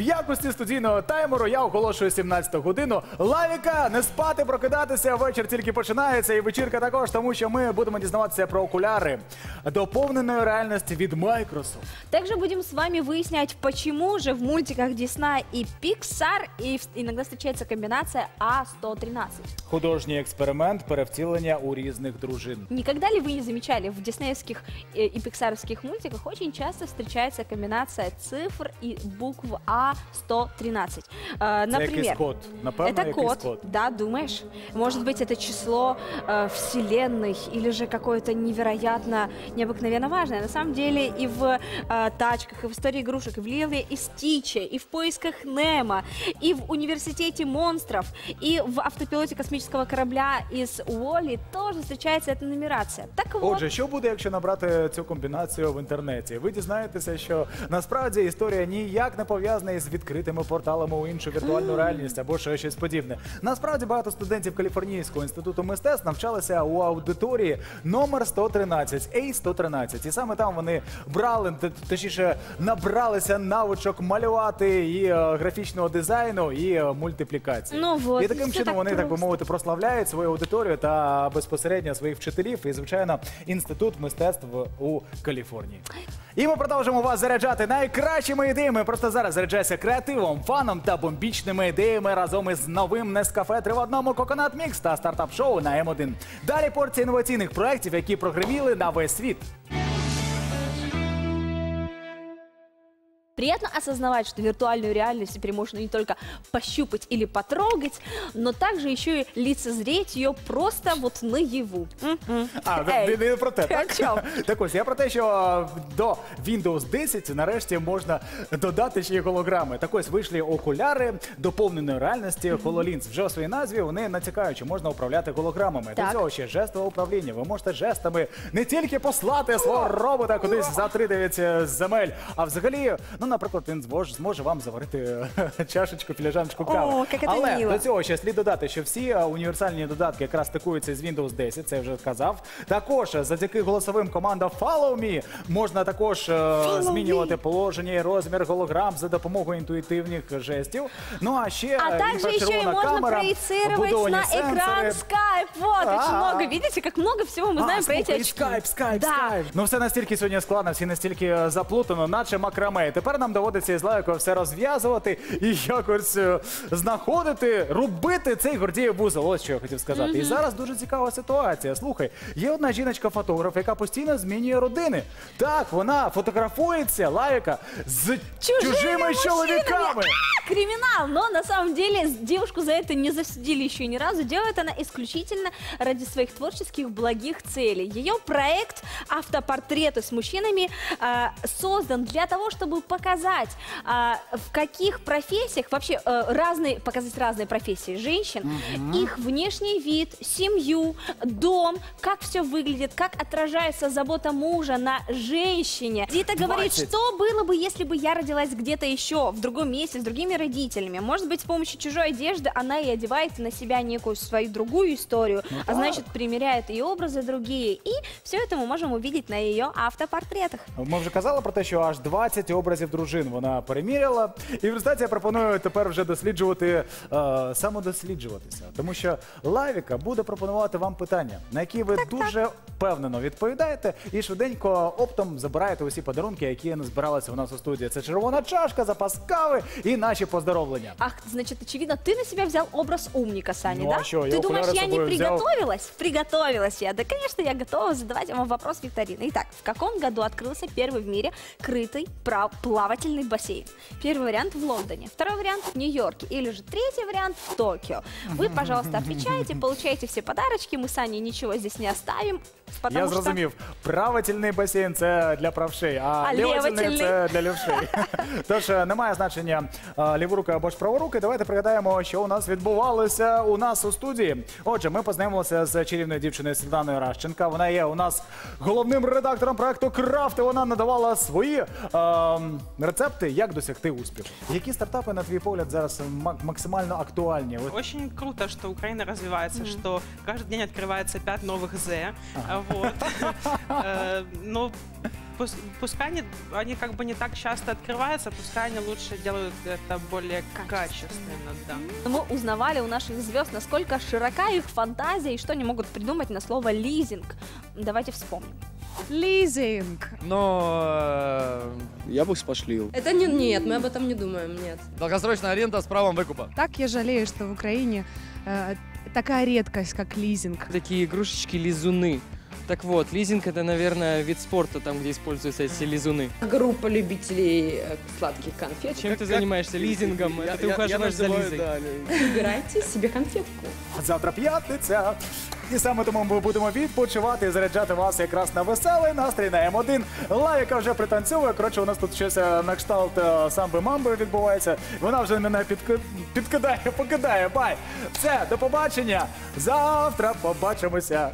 якості студійного таймеру я оголошую 17 годину. Лавіка, не спати, прокидатися. Вечір тільки починається, і вечірка також, тому що ми будемо дізнаватися про окуляри доповненої реальності від Microsoft. Также будем с вами выяснять, почему же в мультиках Disney и Pixar и в- иногда встречается комбинация А113. Художній експеримент перевтілення у різних дружин. Никогда ли вы не замечали, в диснеевских э, и пиксаровских мультиках очень часто встречается комбинация цифр и букв А113? Э, Це якийсь Например, код. Напевно, это якийсь код, код. да, думаешь? Может быть, это число э, Вселенной или же какое-то невероятно, необыкновенно важное. На самом деле и в э, тачках, и в истории игрушек, и в Лиле и Стиче, и в поисках Немо, и в университете монстров, и в автопилоте космического корабля из Уолли тоже встречается эта нумерация. Так вот, Отже, що буде, якщо набрати цю комбінацію в інтернеті? Ви дізнаєтеся, що насправді історія ніяк не пов'язана Із відкритими порталами у іншу віртуальну реальність або ще щось подібне. Насправді багато студентів Каліфорнійського інституту мистецтв навчалися у аудиторії номер 113, A113. І саме там вони брали, точніше, набралися навичок малювати і е, графічного дизайну, і е, мультиплікації. Ну вот, і таким чином так вони, так би мовити, прославляють свою аудиторію та безпосередньо своїх вчителів і, звичайно, інститут мистецтв у Каліфорнії. І ми продовжимо вас заряджати найкращими ідеями. Просто зараз заряджайся креативом, фаном та бомбічними ідеями разом із новим Нескафе три в одному Коконат Мікс та стартап-шоу на М1. Далі порція інноваційних проєктів, які прогреміли на весь світ. Приятно осознавать, что виртуальную реальность теперь можно не только пощупать или потрогать, но также еще и лицезреть ее просто вот наяву. А, не, не про те, так? Так ось, я про те, що до Windows 10 нарешті можна додати ще й голограми. Так ось вийшли окуляри доповненої реальності HoloLens. Вже у своїй назві вони натякають, що можна управляти голограмами. Так. До цього ще жестове управління. Ви можете жестами не тільки послати свого робота кудись за 3-9 земель, а взагалі, ну, наприклад, він зможе, зможе вам заварити чашечку, філіжаночку кави. О, як це Але мило. до цього ще слід додати, що всі е, універсальні додатки якраз стикуються з Windows 10, це я вже казав. Також е, завдяки голосовим командам Follow Me можна також е, змінювати положення і розмір голограм за допомогою інтуїтивних жестів. Ну а ще А е, также еще и інфрачервона можно камера, проецировать вбудовані на сенсори. экран Skype. Вот, очень А. много. Видите, как много всего мы знаем а, про эти слухай, очки. скайп, скайп, Да. скайп. Ну все настільки сьогодні складно, всі настільки е, заплутано, наче макраме. Тепер нам доводиться із лайкою все розв'язувати і якось е, знаходити, робити цей гордієв вузол. Ось що я хотів сказати. І зараз дуже цікава ситуація. Слухай, є одна жіночка-фотограф, яка постійно змінює родини. Так, вона фотографується лайка з чужими, чоловіками. А, Криминал, но на самом деле с- девушку за это не засудили еще ни разу. Делает она исключительно ради своих творческих благих целей. Ее проект автопортреты с мужчинами а, создан для того, чтобы показать, а, в каких профессиях вообще э, разные, показать разные профессии женщин, их внешний вид, семью, дом, как все выглядит, как отражается забота мужа на женщине. Дита говорит, 20. что было бы, если бы я родилась где-то еще, в другом месте, с другими родителями. Может быть, с помощью чужой одежды она и одевает на себя некую свою другую историю, Ну а значит, примеряет и образы другие. И все это мы можем увидеть на ее автопортретах. Ми вже казали про те, що аж 20 образів дружин вона переміряла. І в результаті я пропоную тепер вже досліджувати, е, самодосліджуватися. Тому що Лавіка буде пропонувати вам питання, на які ви дуже впевнено відповідаєте, і швиденько оптом забираєте усі подарунки, які збиралися у нас у студії. Це червона чашка, запас кави і наші поздоровлення. Ах, значит, очевидно, ты на себя взял образ умника, Саня, Ну, да? а чё, я ты думаешь, окуляры с я не собой взял. приготовилась? Приготовилась я. Да, конечно, я готова задавать вам вопрос викторины. Итак, в каком году открылся первый в мире крытый прав- плавательный бассейн? Первый вариант в Лондоне, второй вариант в Нью-Йорке или же третий вариант в Токио. Вы, пожалуйста, отвечаете, получаете все подарочки. Мы с Аней ничего здесь не оставим, потому Я что... зрозумів, правительний басейн це для правшей, а, А лівательний лівательний? це для лівшей. Тож е, немає значення е, ліворуки або ж праворуки. Давайте пригадаємо, що у нас відбувалося у нас у студії. Отже, ми познайомилися з чарівною дівчиною Світланою Ращенка. Вона є у нас головним редактором проекту Крафт. і Вона надавала свої е, рецепти, як досягти успіху. Які стартапи, на твій погляд, зараз ма- максимально актуальні? От Очень круто, что Украина развивается, что каждый день открывается 5 новых З. Вот. Э, пус- пускай они, они как бы не так часто открываются, пускай они лучше делают это более качественно, да. Мы узнавали у наших звезд, насколько широка их фантазия и что они могут придумать на слово лизинг. Давайте вспомним. Лизинг. Но э, Я бы спошлил. Это не, нет, мы об этом не думаем, нет. долгосрочная аренда с правом выкупа. Так я жалею, что в Украине э, такая редкость, как лизинг. такие игрушечки-лизуны. Так вот, лизинг это, наверное, вид спорта, там, где используются эти лизуны. Группа любителей э, сладких конфет. Чем ты занимаешься? Лизингом? Это ты ухаживаешь за Лизой. Выбирайте себе конфетку. Завтра п'ятниця. І саме тому ми будемо відпочивати і заряджати вас якраз на веселий настрій на М1. Лавіка вже пританцьовує. Коротше, у нас тут щось е, на кшталт е, самби мамби відбувається. Вона вже мене підки... підкидає, покидає. Бай! Все, до побачення. Завтра побачимося.